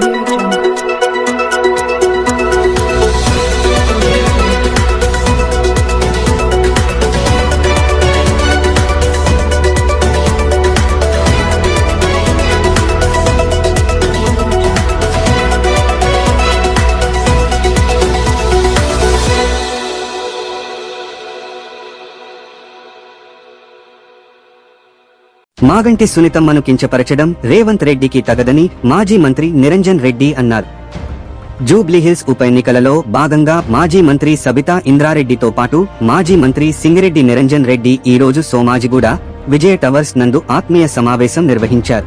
morning. Maganti సునీతమ్మను కించపరచడం Revanth రెడ్డికి తగదని మాజీ మంత్రి నిరంజన్ రెడ్డి అన్నారు. జూబ్లీహిల్స్ ఉప ఎన్నికలలో భాగంగా మాజీ మంత్రి సబితా ఇంద్రారెడ్డితో పాటు మాజీ మంత్రి సింగిరెడ్డి నిరంజన్ రెడ్డి ఈ రోజు సోమాజిగూడ విజయ టవర్స్ నందు ఆత్మీయ సమావేశం నిర్వహించారు.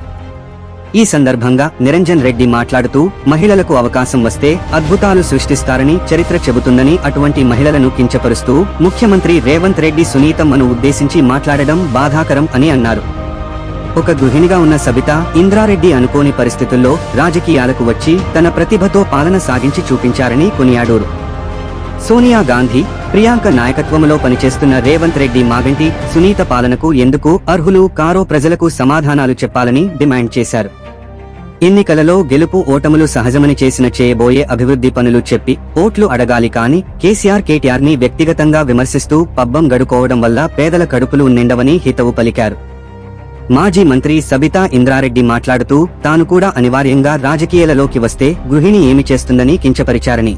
ఈ సందర్భంగా నిరంజన్ రెడ్డి మాట్లాడుతూ మహిళలకు అవకాశం వస్తే అద్భుతాలు సృష్టిస్తారని చరిత్ర చెబుతుందని అటువంటి మహిళలను కించపరుస్తూ ముఖ్యమంత్రి రేవంత్ రెడ్డి సునీతమ్మను ఉద్దేశించి మాట్లాడడం బాధాకరం అని అన్నారు. ఒక గృహిణిగా ఉన్న సబిత ఇంద్రారెడ్డి అనుకోని పరిస్థితుల్లో రాజకీయాలకు వచ్చి తన ప్రతిభతో పాలన సాగించి చూపించారని కొనియాడూరు. సోనియా గాంధీ ప్రియాంక నాయకత్వంలో పనిచేస్తున్న రేవంత్ రెడ్డి మాగంటి సునీత పాలనకు ఎందుకు అర్హులు కారో ప్రజలకు సమాధానాలు చెప్పాలని డిమాండ్ చేశారు. ఎన్నికలలో గెలుపు ఓటములు సహజమని చేసిన చేయబోయే అభివృద్ధి పనులు చెప్పి ఓట్లు అడగాలి కాని కేసీఆర్ కేటీఆర్ని వ్యక్తిగతంగా విమర్శిస్తూ పబ్బం గడుకోవడం వల్ల పేదల కడుపులు నిండవని హితవు పలికారు. మాజీ మంత్రి సబితా ఇంద్రారెడ్డి మాట్లాడుతూ తాను కూడా అనివార్యంగా రాజకీయాలలోకి వస్తే గృహిణి ఏమి చేస్తుందని కించపరిచారని.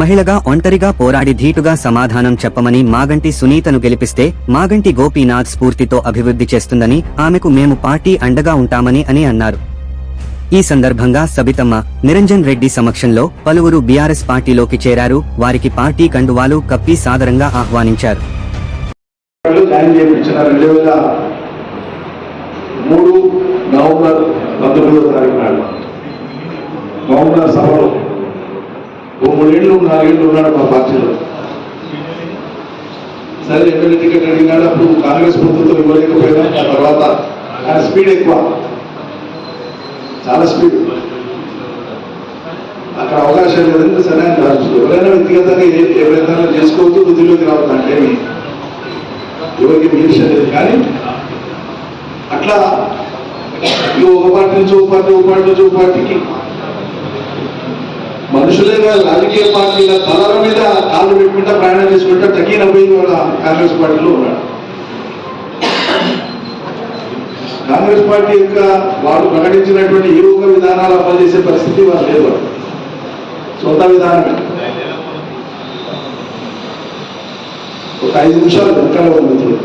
మహిళగా ఒంటరిగా పోరాడి ధీటుగా సమాధానం చెప్పమని మాగంటి సునీతను గెలిపిస్తే మాగంటి గోపీనాథ్ స్ఫూర్తితో అభివృద్ధి చేస్తుందని ఆమెకు మేము పార్టీ అండగా ఉంటామని అని అన్నారు. ఈ సందర్భంగా సబితమ్మ నిరంజన్ రెడ్డి సమక్షంలో పలువురు బీఆర్ఎస్ పార్టీలోకి చేరారు వారికి పార్టీ కండువాలు కప్పి సాదరంగా ఆహ్వానించారు వాళ్ళు జాయిన్ చేయించిన రెండు వేల మూడు నవంబర్ పంతొమ్మిదో తారీఖు నాడు. నవంబర్ సభలో ఓ మూడేళ్ళు నాలుగేళ్ళు ఉన్నాడు మా పార్టీలో. సరే ఎమ్మెల్యే టికెట్ అడిగినాడు అప్పుడు కాంగ్రెస్ ప్రభుత్వం ఇవ్వలేకపోయినా ఆ తర్వాత ఆయన స్పీడ్ ఎక్కువ. చాలా స్పీడ్. అక్కడ అవకాశం లేదంటే సరే అని రాజు ఎవరైనా వ్యక్తిగతంగా ఏ- ఎవరైనా చేసుకోవద్దు బుద్ధిలోకి రావద్దు అంటే ఏమి ఎవరికి నిమిషం లేదు. కానీ అట్లా ఈ ఒక పార్టీ నుంచి ఒక పార్టీ ఒక పార్టీ నుంచి ఒక పార్టీకి. మనుషులే కాదు రాజకీయ పార్టీల తలల మీద కాళ్ళు పెట్టుకుంటా ప్రయాణం చేసుకుంటా తగిన పోయింది వాళ్ళ కాంగ్రెస్ పార్టీలో ఉన్నాడు. కాంగ్రెస్ పార్టీ యొక్క వాళ్ళు ప్రకటించినటువంటి ఏ ఒక్క విధానాలు అమలు చేసే పరిస్థితి వాళ్ళు లేదు వాళ్ళు. సొంత విధానమే. ఒక ఐదు నిమిషాలు వెనకాల ఉన్న మిత్రులు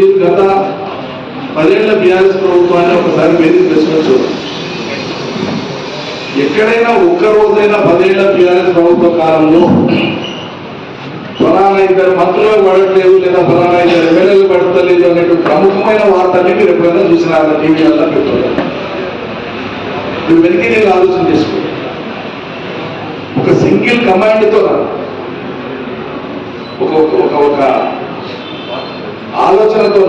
మీరు గత పదేళ్ళ బీఆర్ఎస్ ప్రభుత్వాన్ని ఒకసారి మీరు ప్రశ్నించు ఎక్కడైనా ఒక్క రోజైనా పదేళ్ళ బీఆర్ఎస్ ప్రభుత్వ కాలంలో ఫలానా ఇద్దరు మంత్రులు పడట్లేదు లేదా ఫలానా ఇద్దరు ఎమ్మెల్యేలు పడతలేదు అనేటువంటి ప్రముఖమైన వార్తల్ని మీరు ఎప్పుడైనా చూసినారా? వల్ల పెట్టుకోవాలి మీరు వెనక్కి నేను ఆలోచన చేసుకో ఒక సింగిల్ కమాండ్తో ఒక ఒక ఒక ఆలోచనతో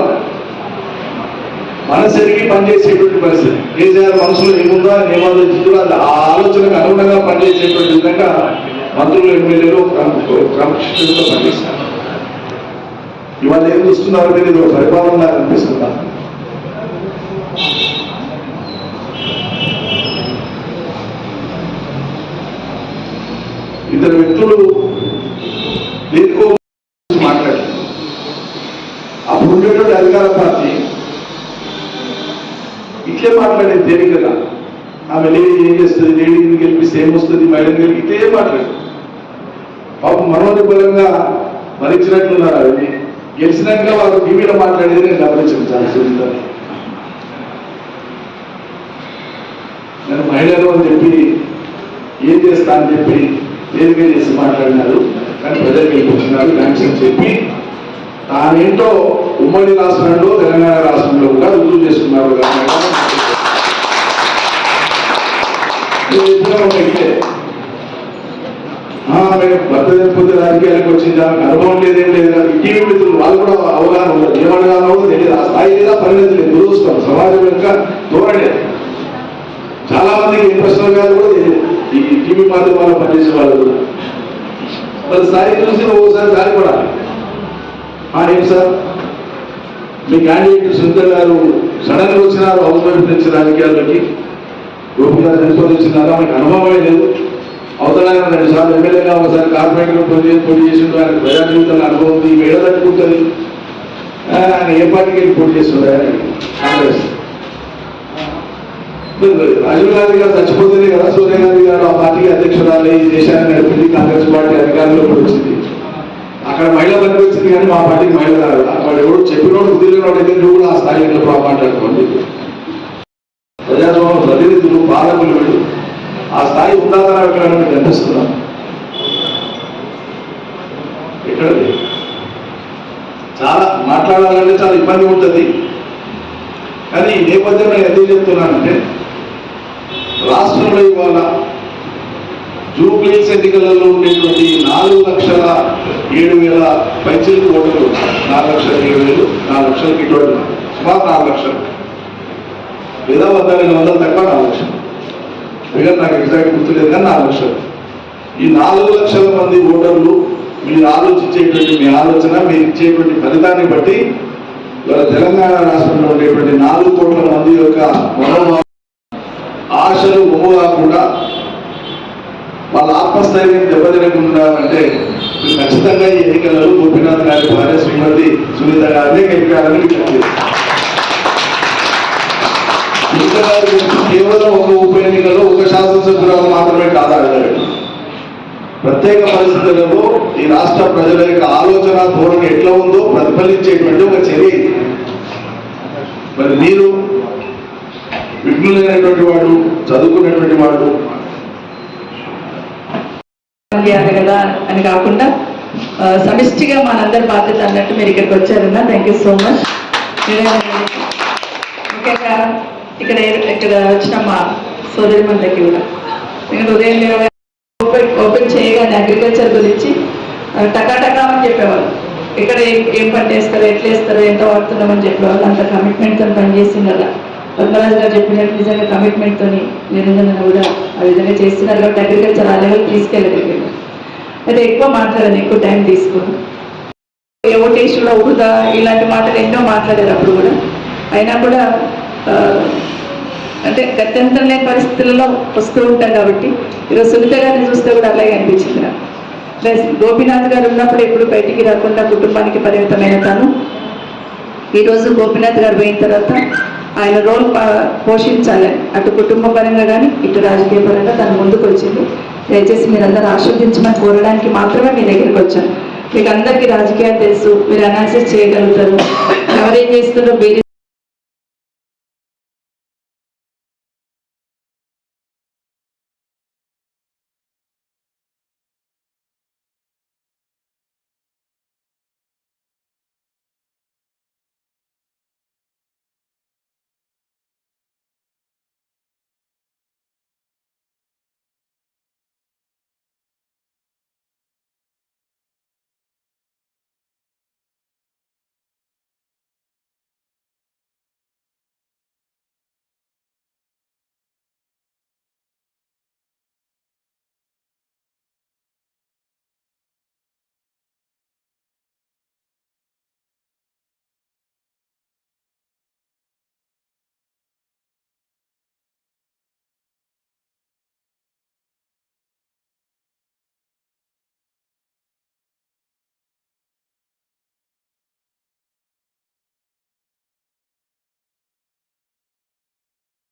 మనసెరిగి పనిచేసేటువంటి పరిస్థితి. కేసీఆర్ మనసులో ఏముందో? ఆయన ఏం ఆలోచించారో అది ఆ ఆలోచనకు అనుగుణంగా పనిచేసేటువంటి విధంగా మంత్రులు ఎమ్మెల్యేలు క్రమశిక్షణతో పనిచేస్తారు. ఇవాళ ఏం చూస్తున్నారో తెలియదు. ఒక పరిపాలన అనిపిస్తుందా? ఇద్దరు వ్యక్తులు దీనికో మాట్లాడారు అప్పుడు ఉండేటువంటి అధికార పార్టీ. ఇట్లే మాట్లాడేది తేలికగా ఆమె లేడీ ఏం చేస్తుంది? లేడీని గెలిపిస్తే ఏమొస్తుంది? మేడం గెలిపితే ఇదే మాట్లాడు పాపం మనోనిబలంగా మరించినట్లున్నారు అది గెలిచినాక వాళ్ళు టీవీలో మాట్లాడేది నేను గమనించాను చాలా సునీత నేను మహిళలు అని చెప్పి ఏం చేస్తా అని చెప్పి వేదిక చేసి మాట్లాడినారు. కానీ ప్రజలు వెళ్ళిపోతున్నారు థ్యాంక్స్ అని చెప్పి. తానేంటో ఉమ్మడి రాష్ట్రంలో తెలంగాణ రాష్ట్రంలో కూడా రుజువు చేసుకున్నారు భర్త చనిపోతే రాజకీయాలకు వచ్చిందా? అనుభవం లేదేం లేదా ఇటీవల మిత్రులు వాళ్ళు కూడా అవగాహన ఉండదు ఏమడగాలో తెలియదు? ఆ స్థాయి లేదా పరిణతి లేదు. దురదృష్టం. సమాజం యొక్క ధోరణి. చాలా మందికి ఏ ప్రశ్నలు కాదు కూడా తెలియదు. ఈ టీవీ మాధ్యమాల్లో పనిచేసే వాళ్ళు కూడా. మరి స్థాయి చూసి ఒకసారి దారి కూడా ఏం సార్? మీ క్యాండిడేట్ సునీత గారు సడన్ వచ్చినారు హౌస్ వైఫ్ నుంచి రాజకీయాల్లోకి గోపి గారు పరిశోధించినారా అనుభవమే లేదు. అవతల రెండు సార్లు ఎమ్మెల్యేగా ఒకసారి కార్పొరేటర్ పోటీ పోటీ చేసిండు. ఆయన ప్రజా జీవితంలో అనుభవం ఉంది మేడ తట్టుకుంటుంది. ఆ, ఆయన ఏ పార్టీకి వెళ్ళి పోటీ చేస్తుండే కాంగ్రెస్. రాజీవ్ గాంధీ గారు చచ్చిపోతేనే కదా సోనియా గాంధీ గారు ఆ పార్టీకి అధ్యక్షురాలు ఈ దేశాన్ని నడిపింది కాంగ్రెస్ పార్టీ అధికారంలోకి వచ్చింది అక్కడ మహిళ బంధువు వచ్చింది కానీ మా పార్టీకి మహిళ రాదు వాడు ఎవడు చెప్పినోడు కుదిరినోడు అయితే నువ్వు కూడా ఆ స్థాయి ఎట్లా మాట్లాడుకోండి ప్రజాస్వామ్య ప్రతినిధులు పాలకులు వీళ్ళు ఆ స్థాయి ఉందాతనం ఎక్కడ మీకు కనిపిస్తున్నా ఎక్కడ చాలా మాట్లాడాలంటే చాలా ఇబ్బంది ఉంటుంది. కానీ ఈ నేపథ్యంలో ఎందుకు చెప్తున్నానంటే రాష్ట్రంలో ఇవాళ జూబ్లీస్ ఎన్నికలలో ఉండేటువంటి నాలుగు లక్షల ఏడు వేల పైచిలకు ఓటర్లు నాలుగు లక్షల ఏడు వేలు నాలుగు లక్షలకి ఇటువంటి సుమారు నాలుగు లక్షలు. లేదా వంద రెండు వందలు తక్కువ నాలుగు లక్షలు. మిగతా నాకు ఎగ్జాక్ట్ గుర్తులేదు కానీ నాలుగు లక్షలు. ఈ నాలుగు లక్షల మంది ఓటర్లు మీరు ఆలోచించేటువంటి మీ ఆలోచన మీరు ఇచ్చేటువంటి ఫలితాన్ని బట్టి ఇవాళ తెలంగాణ రాష్ట్రంలో ఉండేటువంటి నాలుగు కోట్ల మంది యొక్క మనోభావం ఆశలు ఒమ్ము కాకుండా వాళ్ళ ఆత్మస్థైర్యం దెబ్బతినకుండా అంటే ఖచ్చితంగా ఈ ఎన్నికలలో గోపీనాథ్ గారి భార్య శ్రీమతి సునీత గారిని గెలిపారని మీకు కేవలం ఒక ఉప ఎన్నికలో ఒక శాసనసభ్యురాలు మాత్రమే కాదా ప్రత్యేక పరిస్థితులలో ఈ రాష్ట్ర ప్రజల యొక్క ఆలోచన ధోరణి ఎట్లా ఉందో ప్రతిఫలించేటువంటి ఒక చర్య మరి మీరు విఘ్నులైనటువంటి వాడు చదువుకున్నటువంటి వాడు చేయాలి కదా అని కాకుండా సమిష్టిగా మనందరి బాధ్యత అన్నట్టు మీరు ఇక్కడికి వచ్చారన్నా థ్యాంక్ యూ సో మచ్ ముఖ్యంగా ఇక్కడ ఇక్కడ వచ్చిన మా సోదరి మందరికి కూడా. నేను ఉదయం ఓపెన్ ఓపెన్ చేయగానే అగ్రికల్చర్ గురించి టకాటకా అని చెప్పేవాళ్ళు. ఇక్కడ ఏం ఏం పంట వేస్తారు ఎట్లా వేస్తారో ఎంత వాడుతున్నామని చెప్పేవాళ్ళు. అంత కమిట్మెంట్తో పనిచేసింది కదా పద్మరాజు గారు చెప్పినట్టు నిజంగా కమిట్మెంట్తో నిరంజన కూడా ఆ విధంగా చేస్తున్నారు. కాబట్టి అగ్రికల్చర్ ఆ లెవెల్ తీసుకెళ్ళగలిగారు. అయితే ఎక్కువ మాట్లాడాను ఎక్కువ టైం తీసుకుని ఓటేషన్లో వృధా ఇలాంటి మాటలు ఎన్నో మాట్లాడారు అప్పుడు కూడా. అయినా కూడా అంటే గత్యంతరం లేని పరిస్థితులలో వస్తూ ఉంటాం కాబట్టి ఈరోజు సునీత గారిని చూస్తే కూడా అలాగే అనిపించింది నాకు. ప్లస్ గోపీనాథ్ గారు ఉన్నప్పుడు ఎప్పుడు బయటికి రాకుండా కుటుంబానికి పరిమితమైన తాను. ఈరోజు గోపీనాథ్ గారు పోయిన తర్వాత ఆయన రోల్ పోషించాలి. అటు కుటుంబ పరంగా కానీ ఇటు రాజకీయ పరంగా తను ముందుకు వచ్చింది దయచేసి మీరందరూ ఆశీర్వదించమని కోరడానికి మాత్రమే మీ దగ్గరికి వచ్చాను. మీకు అందరికీ రాజకీయాలు తెలుసు మీరు అనాలిసిస్ చేయగలుగుతారు. ఎవరేం చేస్తున్నారో